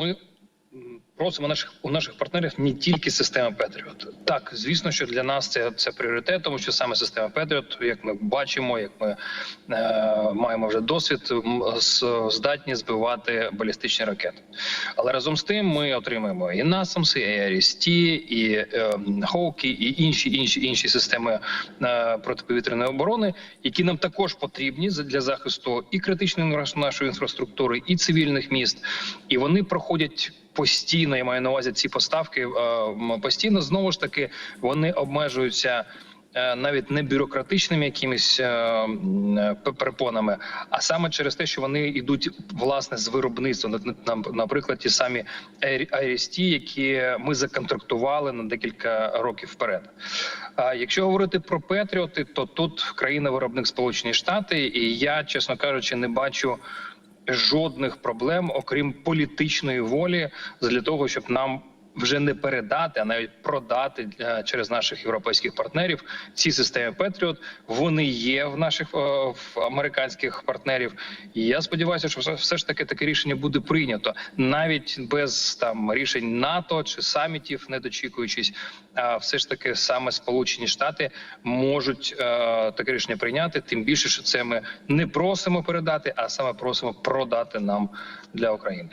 Ми м, просимо наших у наших партнерів не тільки системи Петріот. Так, звісно, що для нас це, це пріоритет, тому що саме система Петріот, як ми бачимо, як ми е, маємо вже досвід, здатні збивати балістичні ракети. Але разом з тим ми отримаємо і NASAMS, і ARST, і е, Хоуки, і інші інші інші системи е, протиповітряної оборони, які нам також потрібні для захисту і критичної нашої інфраструктури, і цивільних міст. І вони проходять. Постійно я маю на увазі ці поставки. е, Постійно знову ж таки вони обмежуються е, навіть не бюрократичними якимись е, перепонами, а саме через те, що вони йдуть власне з виробництва. На- на- Наприклад, ті самі IRST, які ми законтрактували на декілька років вперед. Якщо говорити про Петріоти, то тут країна-виробник Сполучені Штати, і я, чесно кажучи, не бачу. Жодних проблем, окрім політичної волі, для того, щоб нам вже не передати, а навіть продати е, через наших європейських партнерів ці системи Петріот. Вони є в наших е, в американських партнерів. І я сподіваюся, що все ж таки таке рішення буде прийнято навіть без там рішень НАТО чи самітів, не дочікуючись. А все ж таки саме Сполучені Штати можуть е, таке рішення прийняти. Тим більше, що це ми не просимо передати, а саме просимо продати нам для України.